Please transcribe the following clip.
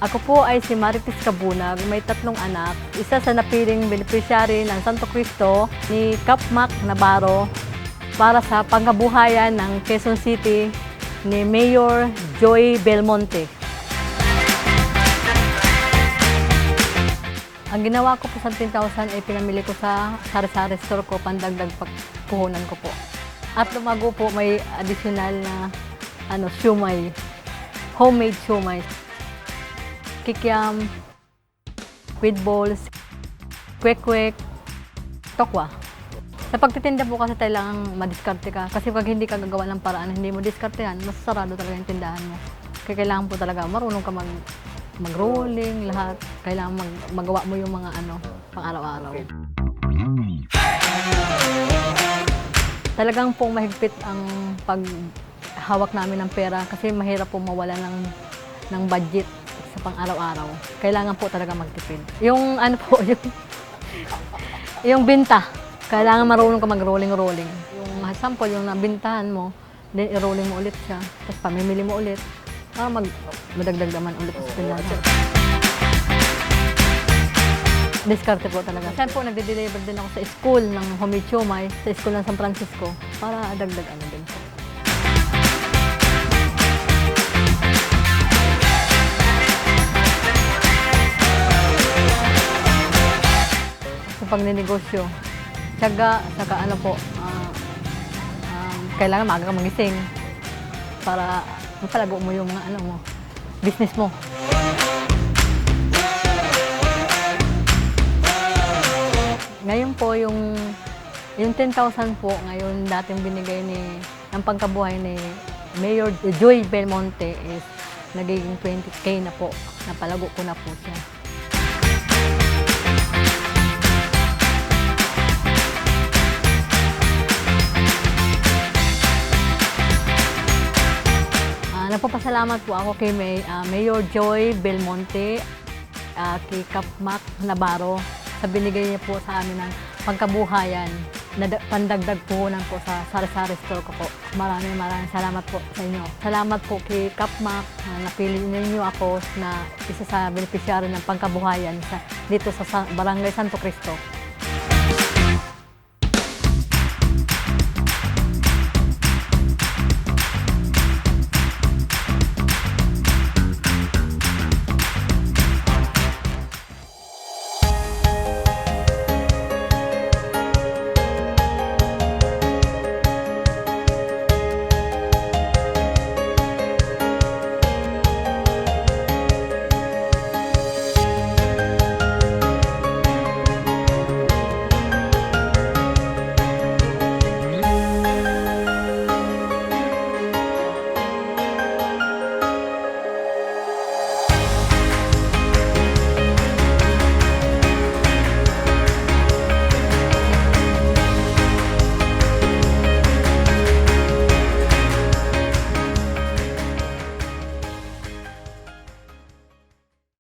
Ako po ay si Marites Kabunag, may tatlong anak. Isa sa napiling beneficiary ng Santo Cristo ni Capmac Navarro para sa pangkabuhayan ng Quezon City ni Mayor Joy Belmonte. Ang ginawa ko po sa 10,000 ay pinamili ko sa sari-sari store ko, pandagdag pagkuhunan ko po. At lumago po may additional na ano, shumay, homemade shumay. Kikiam, with balls, kwek-kwek, tokwa. Sa pagtitinda po kasi kailangan madiskarte ka. Kasi pag hindi ka gagawa ng paraan, hindi mo diskartehan, mas sarado talaga yung tindahan mo. Kaya kailangan po talaga marunong ka mag mag-rolling, lahat. Kailangan mag magawa mo yung mga ano, pang araw-araw. Talagang po mahigpit ang paghawak namin ng pera kasi mahirap po mawala ng, ng budget sa pang araw-araw. Kailangan po talaga magtipid. Yung ano po, yung, yung binta, kailangan marunong ka mag-rolling-rolling. Yung sample, yung nabintahan mo, then i-rolling mo ulit siya, tapos pamimili mo ulit, para mag, madagdag naman ulit sa tindahan. Diskarte po talaga. Saan po nagde-deliver din ako sa school ng homemade siomay, sa school ng San Francisco, para dagdag ano din po. Sa pagninegosyo, tiyaga, saka ano po, ah, um, kailangan maaga ka magising para mapalago mo yung mga ano mo, business mo. Ngayon po yung yung 10,000 po ngayon dating binigay ni ng pangkabuhay ni Mayor Joy Belmonte is nagiging 20k na po. Napalago ko na po siya. Napapasalamat po ako kay May, ah, Mayor Joy Belmonte, uh, kay Kapmak Navarro sa binigay niya po sa amin ng pangkabuhayan na da- pandagdag puhunan po sa sari-sari store ko po. Maraming maraming salamat po sa inyo. Salamat po kay Kapmak na napili ninyo ako na isa sa beneficiary ng pangkabuhayan sa, dito Sa- Barangay Santo Cristo.